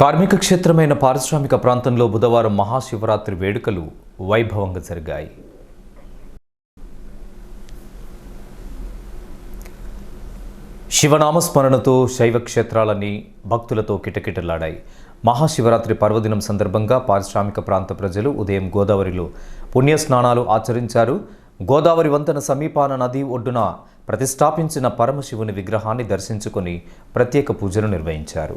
కార్మిక క్షేత్రమైన పారిశ్రామిక ప్రాంతంలో బుధవారం మహాశివరాత్రి వేడుకలు వైభవంగా జరిగాయి. శివనామస్మరణతో శైవ క్షేత్రాలన్నీ భక్తులతో కిటకిటలాడాయి. మహాశివరాత్రి పర్వదినం సందర్భంగా పారిశ్రామిక ప్రాంత ప్రజలు ఉదయం గోదావరిలో పుణ్యస్నానాలు ఆచరించారు. గోదావరి వంతెన సమీపాన నది ఒడ్డున ప్రతిష్టాపించిన పరమశివుని విగ్రహాన్ని దర్శించుకొని ప్రత్యేక పూజలు నిర్వహించారు.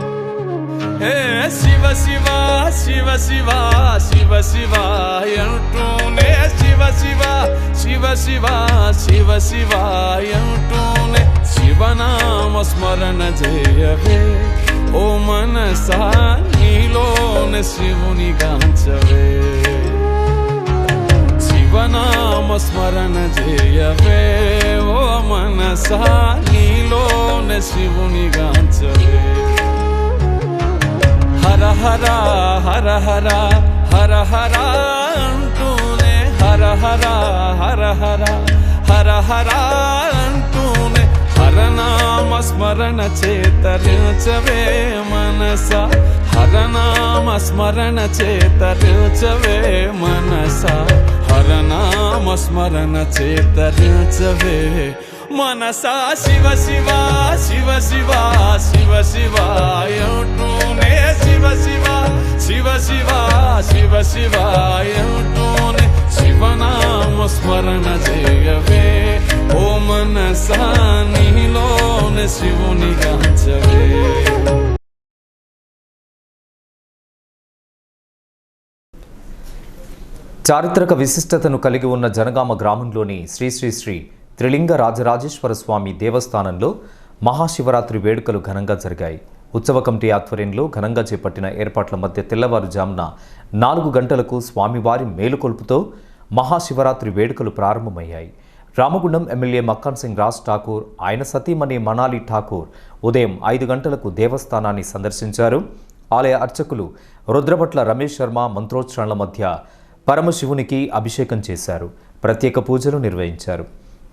శివ శివ శివ శివ శివ శివ అంటూనే శివ శివ శివ శివ శివ శివ అంటూనే శివనామ స్మరణ చేయవే ఓ మనసా నీలోన శివుని గాంచవే. శివనామ స్మరణ చేయవే ఓ మనసా నీలోన శివుని గాంచవే. హర హర హర హర హర హర అంటూనే హర హర హర హర హర హర అంటూనే హరనామ స్మరణ చేతరించవే మనస. హరనామ స్మరణ చేతరించవే మనస. హరనామ స్మరణ చేతరించవే మనసా. శివ శివ శివ శివ శివ శివ అంటూనే శివ శివ శివ శివ శివ శివ అంటూనే శివనామ స్మరణ చేయవే. ఓ మనసా నీలోనే శివుని గాంచవే. చారిత్రక విశిష్టతను కలిగి ఉన్న జనగామ గ్రామంలోని శ్రీ శ్రీ శ్రీ త్రిలింగ రాజరాజేశ్వర స్వామి దేవస్థానంలో మహాశివరాత్రి వేడుకలు ఘనంగా జరిగాయి. ఉత్సవ కమిటీ ఆధ్వర్యంలో ఘనంగా చేపట్టిన ఏర్పాట్ల మధ్య తెల్లవారుజామున నాలుగు గంటలకు స్వామివారి మేలుకొల్పుతో మహాశివరాత్రి వేడుకలు ప్రారంభమయ్యాయి. రామగుండం ఎమ్మెల్యే మక్కాన్ సింగ్ రాజ్ ఠాకూర్ ఆయన సతీమణి మనాలి ఠాకూర్ ఉదయం ఐదు గంటలకు దేవస్థానాన్ని సందర్శించారు. ఆలయ అర్చకులు రుద్రభట్ల రమేష్ శర్మ మంత్రోచ్చారణల మధ్య పరమశివునికి అభిషేకం చేశారు. ప్రత్యేక పూజలు నిర్వహించారు.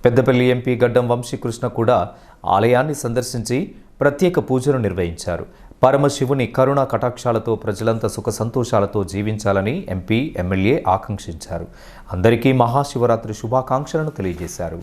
పెద్దపల్లి ఎంపీ గడ్డం వంశీకృష్ణ కూడా ఆలయాన్ని సందర్శించి ప్రత్యేక పూజలు నిర్వహించారు. పరమశివుని కరుణ కటాక్షాలతో ప్రజలంతా సుఖ సంతోషాలతో జీవించాలని ఎంపీ ఎమ్మెల్యే ఆకాంక్షించారు. అందరికీ మహాశివరాత్రి శుభాకాంక్షలను తెలియజేశారు.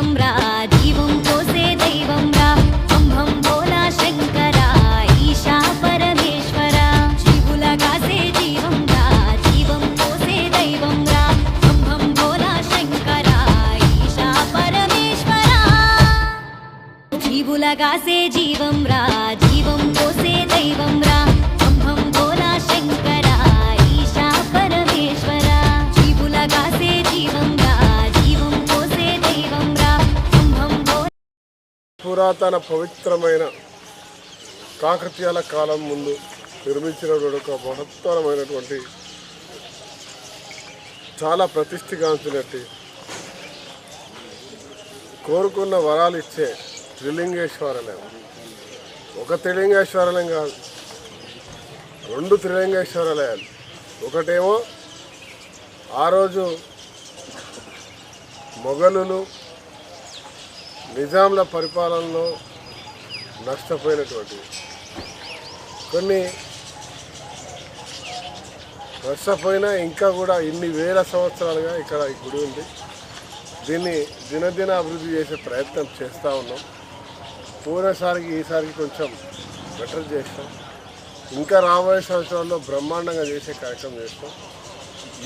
alhambra పురాతన పవిత్రమైన కాకతీయాల కాలం ముందు నిర్మించినటువంటి ఒక మహత్తరమైనటువంటి చాలా ప్రతిష్ఠిగాంచినట్టు కోరుకున్న వరాలు ఇచ్చే త్రిలింగేశ్వరాలయం. ఒక త్రిలింగేశ్వరాలయం కాదు రెండు త్రిలింగేశ్వరాలయాలు. ఒకటేమో ఆ రోజు మొఘలులు నిజాంల పరిపాలనలో నష్టపోయినటువంటి కొన్ని నష్టపోయినా ఇంకా కూడా ఇన్ని వేల సంవత్సరాలుగా ఇక్కడ ఈ గుడి ఉంది. దీన్ని దినదిన అభివృద్ధి చేసే ప్రయత్నం చేస్తూ ఉన్నాం. పోయినసారికి ఈసారికి కొంచెం బెటర్ చేస్తాం. ఇంకా రాబోయే సంవత్సరాల్లో బ్రహ్మాండంగా చేసే కార్యక్రమం చేస్తాం.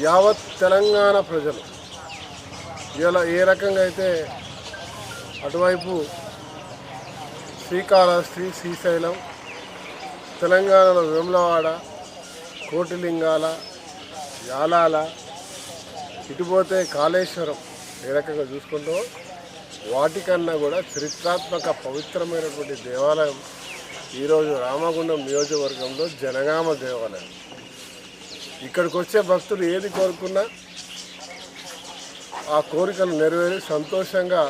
యావత్ తెలంగాణ ప్రజలు ఇలా ఏ రకంగా అయితే అటువైపు శ్రీకాళహస్తి శ్రీశైలం తెలంగాణలో వేములవాడ కోటిలింగాల యాలాల ఇటుపోతే కాళేశ్వరం ఏ రకంగా చూసుకుంటూ వాటికన్నా కూడా చరిత్రాత్మక పవిత్రమైనటువంటి దేవాలయం ఈరోజు రామగుండం నియోజకవర్గంలో జనగామ దేవాలయం. ఇక్కడికి వచ్చే భక్తులు ఏది కోరుకున్నా ఆ కోరికలు నెరవేరి సంతోషంగా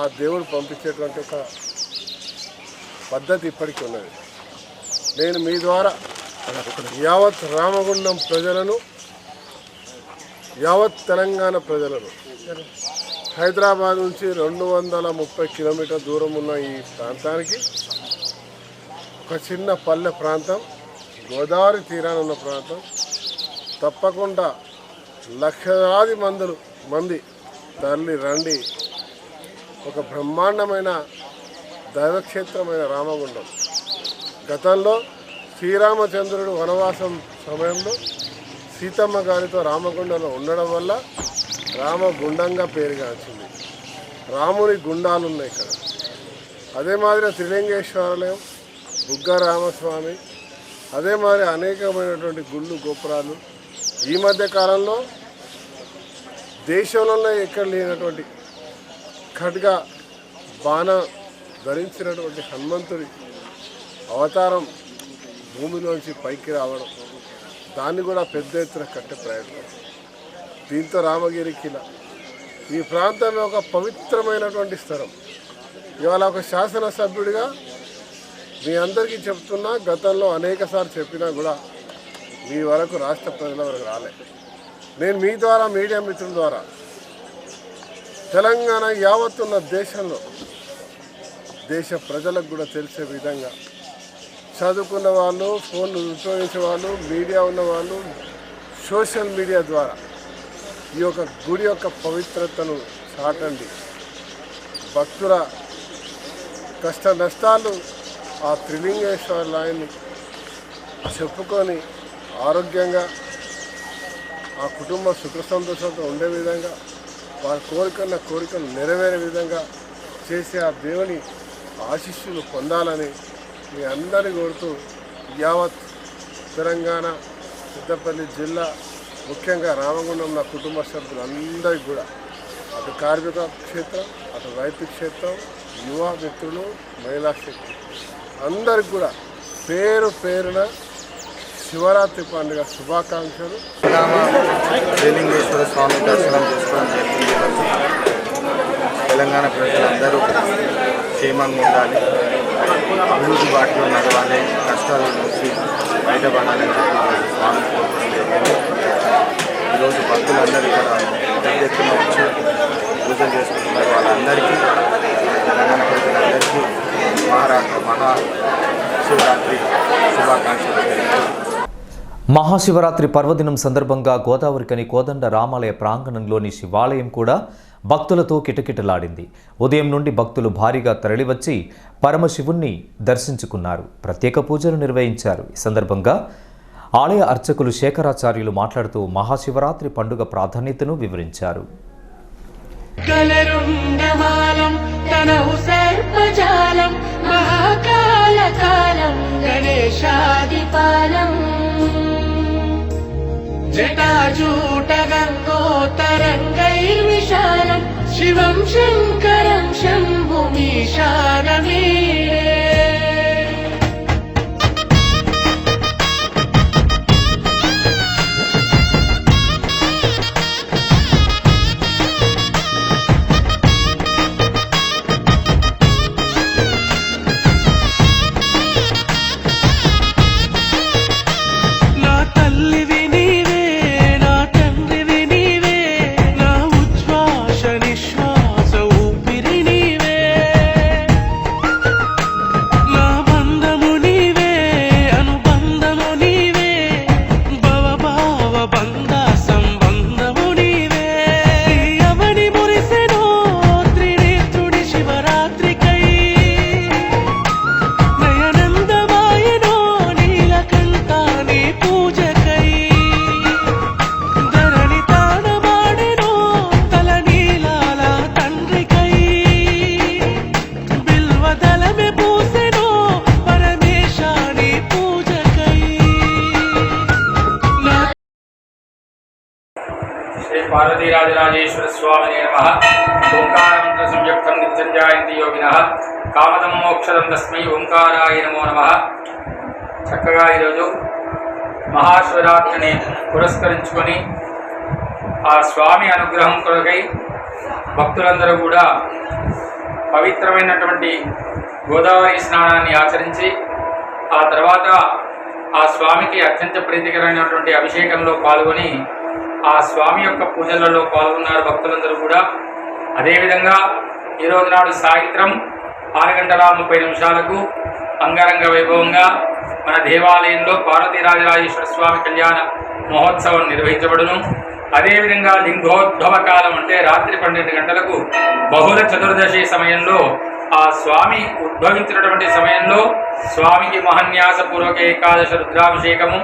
ఆ దేవుడు పంపించేటువంటి ఒక పద్ధతి ఇప్పటికీ ఉన్నది. నేను మీ ద్వారా యావత్ రామగుండం ప్రజలను యావత్ తెలంగాణ ప్రజలను హైదరాబాద్ నుంచి రెండు వందల ముప్పై కిలోమీటర్ దూరం ఉన్న ఈ ప్రాంతానికి ఒక చిన్న పల్లె ప్రాంతం గోదావరి తీరాన ఉన్న ప్రాంతం తప్పకుండా లక్షలాది మందులు మంది తరలి రండి. ఒక బ్రహ్మాండమైన దైవక్షేత్రమైన రామగుండం. గతంలో శ్రీరామచంద్రుడు వనవాసం సమయంలో సీతమ్మ గారితో రామగుండంలో ఉండడం వల్ల రామగుండంగా పేరుగాంచింది రాముని గుండాలు ఉన్నాయి ఇక్కడ. అదే మాదిరి త్రిలింగేశ్వరాలయం బుగ్గ రామస్వామి అదే మాదిరి అనేకమైనటువంటి గుళ్ళు గోపురాలు. ఈ మధ్య కాలంలో దేశంలోనే ఎక్కడ లేనటువంటి ఖడ్గ బాణ ధరించినటువంటి హనుమంతుడి అవతారం భూమిలోంచి పైకి రావడం దాన్ని కూడా పెద్ద ఎత్తున కట్టే ప్రయత్నం. దీంతో రామగిరి కిల. ఈ ప్రాంతం ఒక పవిత్రమైనటువంటి స్థలం. ఇవాళ ఒక శాసనసభ్యుడిగా మీ అందరికీ చెప్తున్నా గతంలో అనేక చెప్పినా కూడా మీ వరకు రాష్ట్ర ప్రజల వరకు రాలే. నేను మీ ద్వారా మీడియా మిత్రుల ద్వారా తెలంగాణ యావత్తున్న దేశంలో దేశ ప్రజలకు కూడా తెలిసే విధంగా చదువుకున్న వాళ్ళు ఫోన్లు ఉపయోగించే వాళ్ళు మీడియా ఉన్న వాళ్ళు సోషల్ మీడియా ద్వారా ఈ యొక్క గుడి యొక్క పవిత్రతను చాటండి. భక్తుల కష్ట నష్టాలు ఆ త్రిలింగేశ్వర లాయని చెప్పుకొని ఆరోగ్యంగా ఆ కుటుంబ సుఖ సంతోషంతో ఉండే విధంగా వారి కోరికన్న కోరికలు నెరవేరే విధంగా చేసే ఆ దేవుని ఆశీస్సులు పొందాలని మీ అందరిని కోరుతూ యావత్ తెలంగాణ పెద్దపల్లి జిల్లా ముఖ్యంగా రామగుండం నా కుటుంబ సభ్యులందరికీ కూడా అటు కార్మిక క్షేత్రం అటు రైతు క్షేత్రం యువ మిత్రులు మహిళా శక్తి అందరికి కూడా పేరు పేరున శివరాత్రి పండుగ శుభాకాంక్షలు. శ్రీలింగేశ్వర స్వామి దర్శనం చేసుకోవడం జరిగింది. తెలంగాణ ప్రజలందరూ క్షేమంగా ఉండాలి. అభివృద్ధి బాటలో నడవాలి. కష్టాల నుంచి బయటపడాలని చెప్పి ఈరోజు స్వామి ఈరోజు భక్తులందరూ ఇక్కడ పెద్ద ఎత్తున వచ్చి పూజలు చేసుకుంటున్నారు. వాళ్ళందరికీ తెలంగాణ ప్రజలందరికీ మహారాష్ట్ర మహా శివరాత్రి శుభాకాంక్షలు తెలియజేస్తున్నాను. మహాశివరాత్రి పర్వదినం సందర్భంగా గోదావరికని కోదండ రామాలయ ప్రాంగణంలోని శివాలయం కూడా భక్తులతో కిటకిటలాడింది. ఉదయం నుండి భక్తులు భారీగా తరలివచ్చి పరమశివుణ్ణి దర్శించుకున్నారు. ప్రత్యేక పూజలు నిర్వహించారు. ఈ సందర్భంగా ఆలయ అర్చకులు శేఖరాచార్యులు మాట్లాడుతూ మహాశివరాత్రి పండుగ ప్రాధాన్యతను వివరించారు. గణేశాదిపాలం. जटाजूटगङ्गोत्तरङ्गैर्विशालम् शिवम् शङ्करम् शम्भुमीशा చక్కగా ఈరోజు మహాశివరాత్రిని పురస్కరించుకొని ఆ స్వామి అనుగ్రహం కొరకై భక్తులందరూ కూడా పవిత్రమైనటువంటి గోదావరి స్నానాన్ని ఆచరించి ఆ తర్వాత ఆ స్వామికి అత్యంత ప్రీతికరమైనటువంటి అభిషేకంలో పాల్గొని ఆ స్వామి యొక్క పూజలలో పాల్గొన్నారు భక్తులందరూ కూడా. అదేవిధంగా ఈరోజు నాడు సాయంత్రం ఆరు గంటల ముప్పై నిమిషాలకు అంగరంగ వైభవంగా మన దేవాలయంలో పార్వతీరాజరాజేశ్వర స్వామి కళ్యాణ మహోత్సవం నిర్వహించబడును. అదేవిధంగా లింగోద్భవ కాలం అంటే రాత్రి పన్నెండు గంటలకు బహుళ చతుర్దశి సమయంలో ఆ స్వామి ఉద్భవించినటువంటి సమయంలో స్వామికి మహన్యాసపూర్వక ఏకాదశ రుద్రాభిషేకము.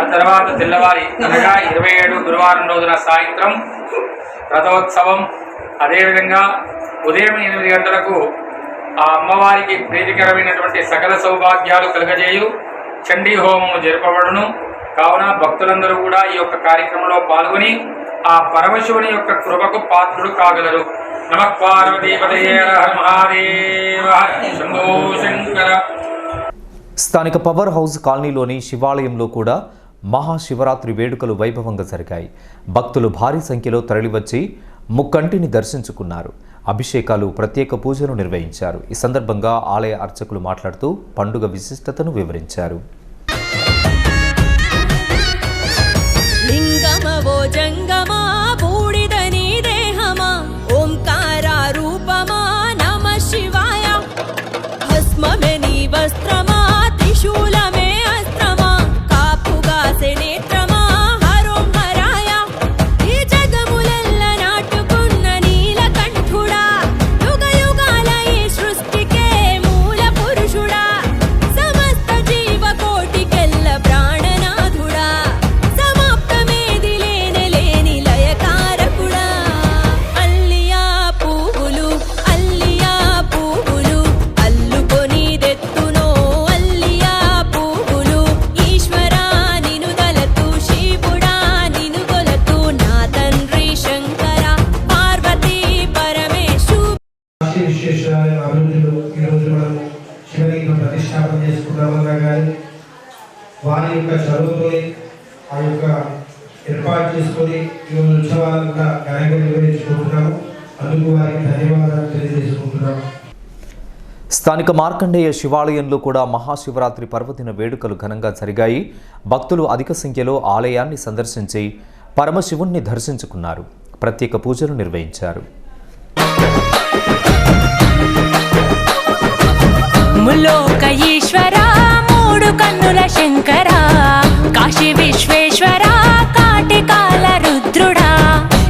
ఆ తర్వాత తెల్లవారి అనగా ఇరవై ఏడు గురువారం రోజున సాయంత్రం రథోత్సవం. అదేవిధంగా ఉదయం ఎనిమిది గంటలకు ఆ అమ్మవారికి ప్రీతికరమైనటువంటి సకల సౌభాగ్యాలు కలుగజేయు. చండీ హోమము జరపబడును. కావున భక్తులందరూ కూడా ఈ యొక్క కార్యక్రమంలో పాల్గొని ఆ పరమశివుని యొక్క కృపకు పాత్రుడు కాగలరు. నమ పార్వతీపతయే మహాదేవ. శంభో శంకర. స్థానిక పవర్ హౌస్ కాలనీలోని శివాలయంలో కూడా మహాశివరాత్రి వేడుకలు వైభవంగా జరిగాయి. భక్తులు భారీ సంఖ్యలో తరలివచ్చి ముక్కంటిని దర్శించుకున్నారు. అభిషేకాలు ప్రత్యేక పూజలు నిర్వహించారు. ఈ సందర్భంగా ఆలయ అర్చకులు మాట్లాడుతూ పండుగ విశిష్టతను వివరించారు. వస్త్రం నిర్వహించుకుంటున్నాము అందుకు వారికి ధన్యవాదాలు తెలియజేసుకుంటున్నాము స్థానిక మార్కండేయ శివాలయంలో కూడా మహాశివరాత్రి పర్వదిన వేడుకలు ఘనంగా జరిగాయి. భక్తులు అధిక సంఖ్యలో ఆలయాన్ని సందర్శించి పరమశివుణ్ణి దర్శించుకున్నారు. ప్రత్యేక పూజలు నిర్వహించారు. ములోక ఈశ్వర మూడు కన్నుల శంకర కాశీ మూలము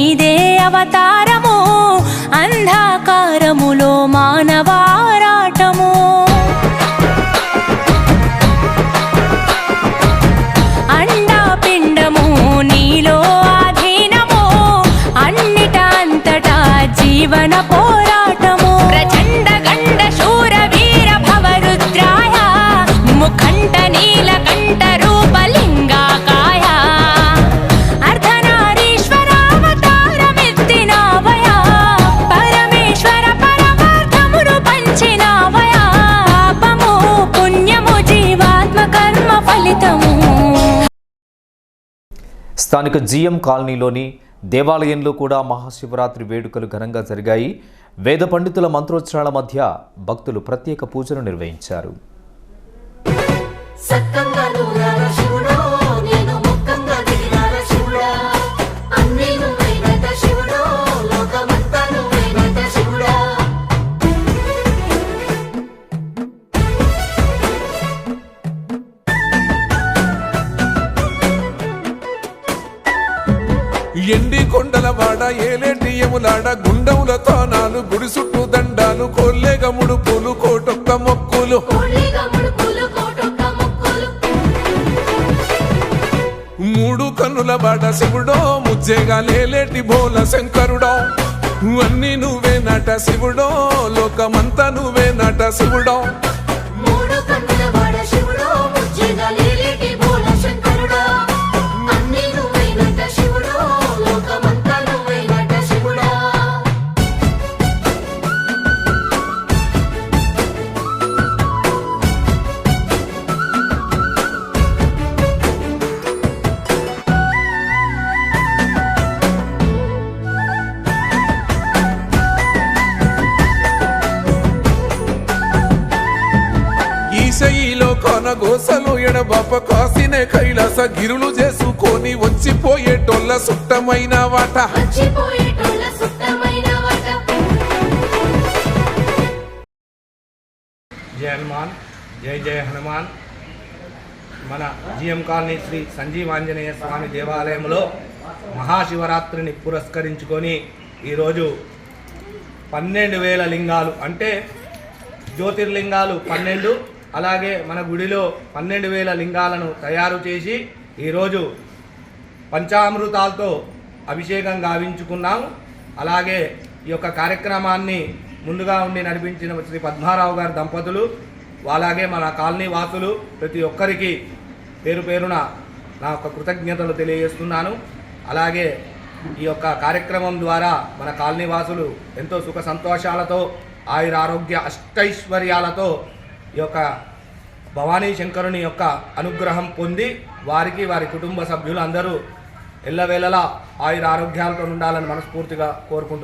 నీదే అవతారము అంధకారములో మానవా ఫలితము. స్థానిక జిఎం కాలనీలోని దేవాలయంలో కూడా మహాశివరాత్రి వేడుకలు ఘనంగా జరిగాయి. వేద పండితుల మంత్రోచ్చారాల మధ్య భక్తులు ప్రత్యేక పూజలు నిర్వహించారు. ఎండి కొండల వాడ ఏలేటి ఎములాడ గుండముల తోనాలు గుడి చుట్టూ దండాలు కొల్లేగ ముడుపులు కోటొక్క మొక్కులు. మూడు కన్నుల వాడ శివుడో ముజ్జేగా లేలేటి భోల శంకరుడో. అన్ని నువ్వే నట శివుడో లోకమంతా నువ్వే నట శివుడో. గోసలు ఎడబాప కాసినే కైలాస గిరులు చేసుకొని వచ్చిపోయేటోళ్ళ సుట్టమైన వాట. మర్చిపోయేటోళ్ళ సుత్తమైన వట. జయ హనుమాన్ జై జయ హనుమాన్. మన జిఎం కాలనీ శ్రీ సంజీవ ఆంజనేయ స్వామి దేవాలయంలో మహాశివరాత్రిని పురస్కరించుకొని ఈరోజు పన్నెండు వేల లింగాలు అంటే జ్యోతిర్లింగాలు పన్నెండు అలాగే మన గుడిలో పన్నెండు వేల లింగాలను తయారు చేసి ఈరోజు పంచామృతాలతో అభిషేకం గావించుకున్నాం అలాగే ఈ యొక్క కార్యక్రమాన్ని ముందుగా ఉండి నడిపించిన శ్రీ పద్మారావు గారి దంపతులు అలాగే మన కాలనీ వాసులు ప్రతి ఒక్కరికి పేరు పేరున నా యొక్క కృతజ్ఞతలు తెలియజేస్తున్నాను. అలాగే ఈ యొక్క కార్యక్రమం ద్వారా మన కాలనీ వాసులు ఎంతో సుఖ సంతోషాలతో ఆయుర ఆరోగ్య అష్టైశ్వర్యాలతో ఈ యొక్క భవానీ శంకరుని యొక్క అనుగ్రహం పొంది వారికి వారి కుటుంబ సభ్యులు అందరూ ఎల్లవేళలా ఆయుర ఆరోగ్యాలతో ఉండాలని మనస్ఫూర్తిగా కోరుకుంటున్నాను